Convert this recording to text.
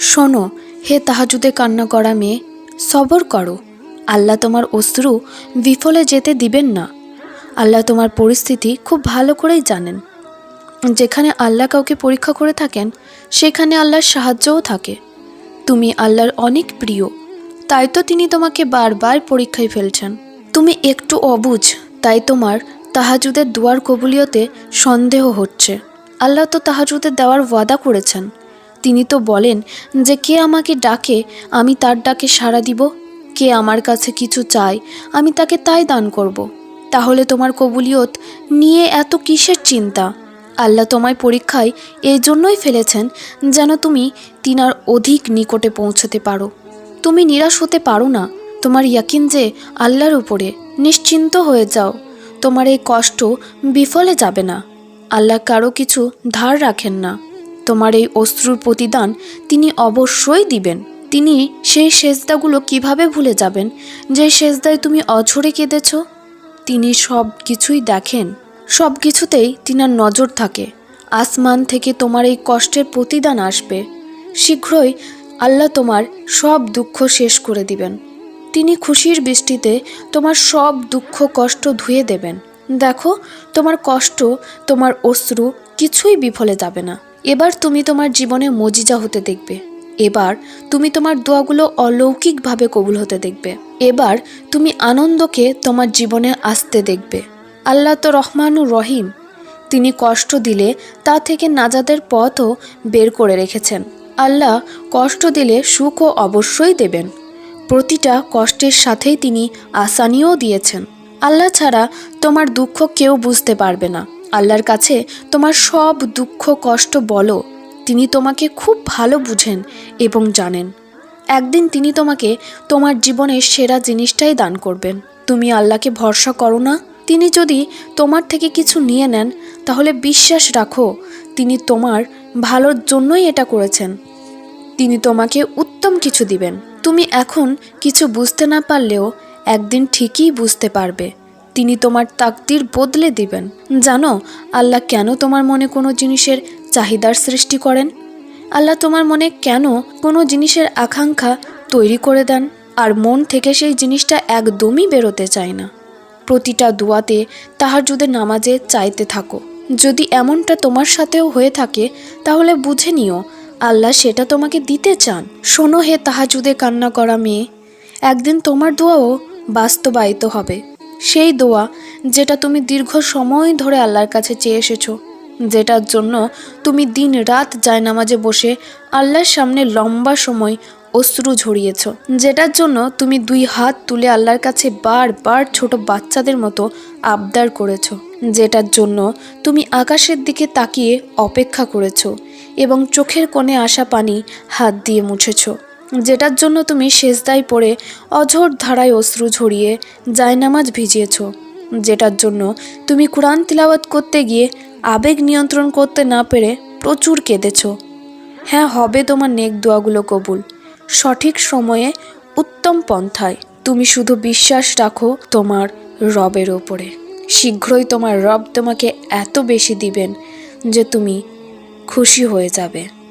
শোনো, হে তাহাজুদে কান্না করা মেয়ে, সবর করো। আল্লাহ তোমার অশ্রু বিফলে যেতে দিবেন না। আল্লাহ তোমার পরিস্থিতি খুব ভালো করেই জানেন। যেখানে আল্লাহ কাউকে পরীক্ষা করে থাকেন, সেখানে আল্লাহর সাহায্যও থাকে। তুমি আল্লাহর অনেক প্রিয়, তাই তো তিনি তোমাকে বারবার পরীক্ষায় ফেলছেন। তুমি একটু অবুঝ, তাই তোমার তাহাজুদের দুয়ার কবুলিয়তে সন্দেহ হচ্ছে। আল্লাহ তো তাহাজুদের দেওয়ার ওয়াদা করেছেন। তিনি তো বলেন যে কে আমাকে ডাকে, আমি তার ডাকে সাড়া দিব। কে আমার কাছে কিছু চায়, আমি তাকে তাই দান করব। তাহলে তোমার কবুলিয়ত নিয়ে এত কিসের চিন্তা? আল্লাহ তোমায় পরীক্ষায় এই জন্যই ফেলেছেন যেন তুমি তিনার অধিক নিকটে পৌঁছতে পারো। তুমি নিরাশ হতে পারো না। তোমার ইয়াকিন যে আল্লাহর উপরে নিশ্চিন্ত হয়ে যাও, তোমার এই কষ্ট বিফলে যাবে না। আল্লাহ কারও কিছু ধার রাখেন না। তোমার এই অশ্রুর প্রতিদান তিনি অবশ্যই দিবেন। তিনি সেই সেজদাগুলো কীভাবে ভুলে যাবেন? যে সেজদায় তুমি অঝরে কেঁদেছ? তিনি সব কিছুই দেখেন। সব কিছুতেই তিনার নজর থাকে। আসমান থেকে তোমার এই কষ্টের প্রতিদান আসবে। শীঘ্রই আল্লাহ তোমার সব দুঃখ শেষ করে দিবেন। তিনি খুশির বৃষ্টিতে তোমার সব দুঃখ কষ্ট ধুয়ে দেবেন। দেখো, তোমার কষ্ট, তোমার অশ্রু কিছুই বিফলে যাবে না। এবার তুমি তোমার জীবনে মজিজা হতে দেখবে। এবার তুমি তোমার দোয়াগুলো অলৌকিকভাবে কবুল হতে দেখবে। এবার তুমি আনন্দকে তোমার জীবনে আসতে দেখবে। আল্লাহ তো রহমানুর রহিম। তিনি কষ্ট দিলে তা থেকে নাজাদের পথও বের করে রেখেছেন। আল্লাহ কষ্ট দিলে সুখও অবশ্যই দেবেন। প্রতিটা কষ্টের সাথেই তিনি আসানিও দিয়েছেন। আল্লাহ ছাড়া তোমার দুঃখ কেউ বুঝতে পারবে না। আল্লাহর কাছে তোমার সব দুঃখ, কষ্ট বলো। তিনি তোমাকে খুব ভালো বুঝেন এবং জানেন। একদিন তিনি তোমাকে তোমার জীবনের সেরা জিনিসটাই দান করবেন। তুমি আল্লাহকে ভরসা করো না। তিনি যদি তোমার থেকে কিছু নিয়ে নেন, তাহলে বিশ্বাস রাখো, তিনি তোমার ভালোর জন্যই এটা করেছেন। তিনি তোমাকে উত্তম কিছু দিবেন। তুমি এখন কিছু বুঝতে না পারলেও একদিন ঠিকই বুঝতে পারবে। তিনি তোমার তাকদির বদলে দিবেন। জানো, আল্লাহ কেন তোমার মনে কোনো জিনিসের চাহিদার সৃষ্টি করেন? আল্লাহ তোমার মনে কেন কোনো জিনিসের আকাঙ্ক্ষা তৈরি করে দেন? আর মন থেকে সেই জিনিসটা একদমই বেরোতে চায় না। প্রতিটা দোয়াতে তাহার যদি নামাজে চাইতে থাকো। যদি এমনটা তোমার সাথেও হয়ে থাকে, তাহলে বুঝে নিও, আল্লাহ সেটা তোমাকে দিতে চান। শোনো হে তাহাজুদে কান্না করা মেয়ে, একদিন তোমার দোয়াও বাস্তবায়িত হবে। সেই দোয়া যেটা তুমি দীর্ঘ সময় ধরে আল্লাহর কাছে চেয়ে এসেছ, যেটার জন্য তুমি দিন রাত জায়নামাজে বসে আল্লাহর সামনে লম্বা সময় অশ্রু ঝরিয়েছ, যেটার জন্য তুমি দুই হাত তুলে আল্লাহর কাছে বারবার ছোট বাচ্চাদের মতো আবদার করেছ, যেটার জন্য তুমি আকাশের দিকে তাকিয়ে অপেক্ষা করেছ এবং চোখের কোণে আসা পানি হাত দিয়ে মুছেছ। যেটার জন্য তুমি সেজদায় পড়ে অঝোর ধারায় অশ্রু ঝরিয়ে জায়নামাজ ভিজিয়েছ, যেটার জন্য তুমি কোরআন তিলাওয়াত করতে গিয়ে আবেগ নিয়ন্ত্রণ করতে না পেরে প্রচুর কেঁদেছ। হ্যাঁ হবে তোমার নেক দোয়াগুলো কবুল। সঠিক সময়ে উত্তম পন্থায় তুমি শুধু বিশ্বাস রাখো তোমার রবের ওপরে। শীঘ্রই তোমার রব তোমাকে এত বেশি দিবেন যে তুমি খুশি হয়ে যাবে।